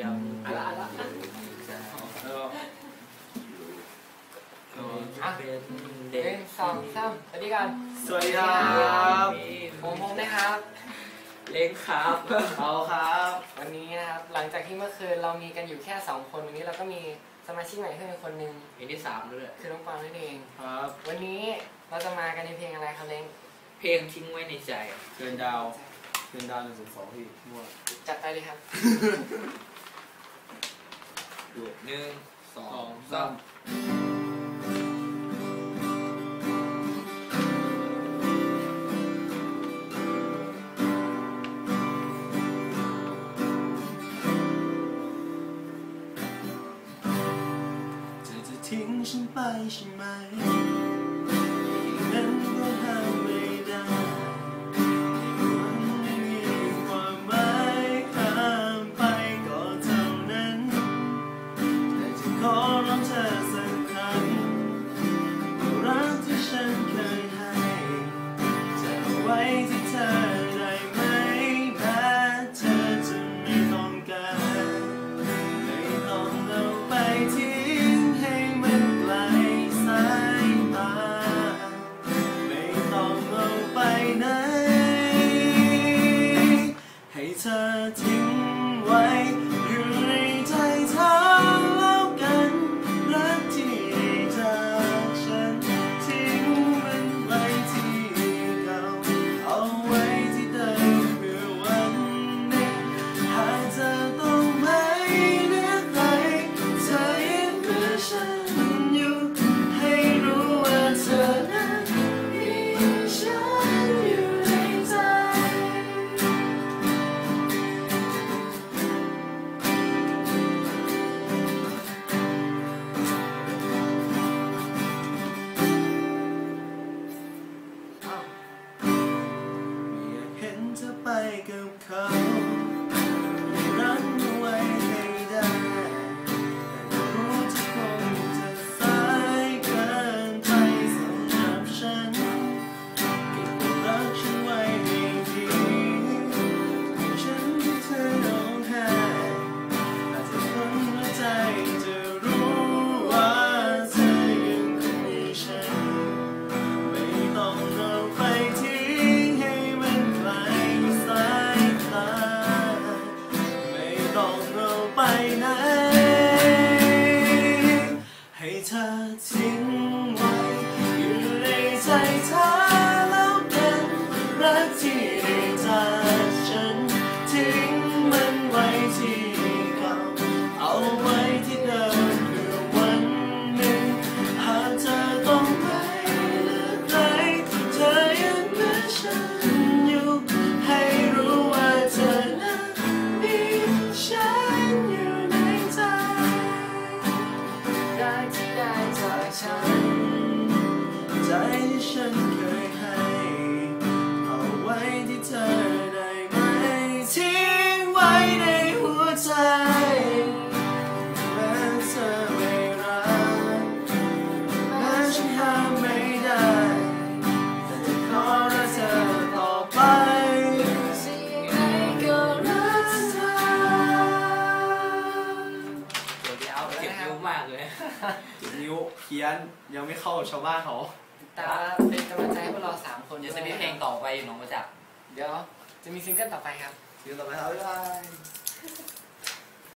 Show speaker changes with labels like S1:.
S1: ยัง
S2: อะไรอะไร
S1: เป็นเด็ก
S2: สองสามสวัสดีกัน
S3: สวัสดีครับ
S2: ผมผมนะครับ
S1: เล้งครับ
S3: เอาครับ
S2: วันนี้นะครับ หลังจากที่เมื่อคืนเรามีกันอยู่แค่สองคนวันนี้เราก็มีสมาชิกใหม่เพิ่มอีกคนนึง
S1: เพลงที่สามด้วย
S2: คือน้องกวางนั่นเอง
S3: ครับ
S2: วันนี้เราจะมากันในเพลงอะไรครับเล้ง
S1: เพลงทิ้งไว้ในใจ
S3: เกินดาวเกินดาวหนึ่งศูนสองพี่มั่ว
S2: จัดไปเลยครับ
S1: ดูหนึ่งสอ
S3: ง
S1: สา
S3: มมเธอจะทิ้งฉันไปใช่ไหม กั ไปไหน ให้เธอที่า
S1: กเลย
S3: จุดนิ้วเพี้ยนยังไม่เข้ากับชาวบ้านเขา
S2: แต่ว่าเป็นกำลังใจให้พวกเราสามคน
S1: เดี๋ยวจะมีเพลงต่อไปอยู่หนองประจักษ์
S2: เดี๋ยวจะมีซิงเกิลต่อไปครับ
S3: เดี๋ยวต่อไปครับบ๊ายบาย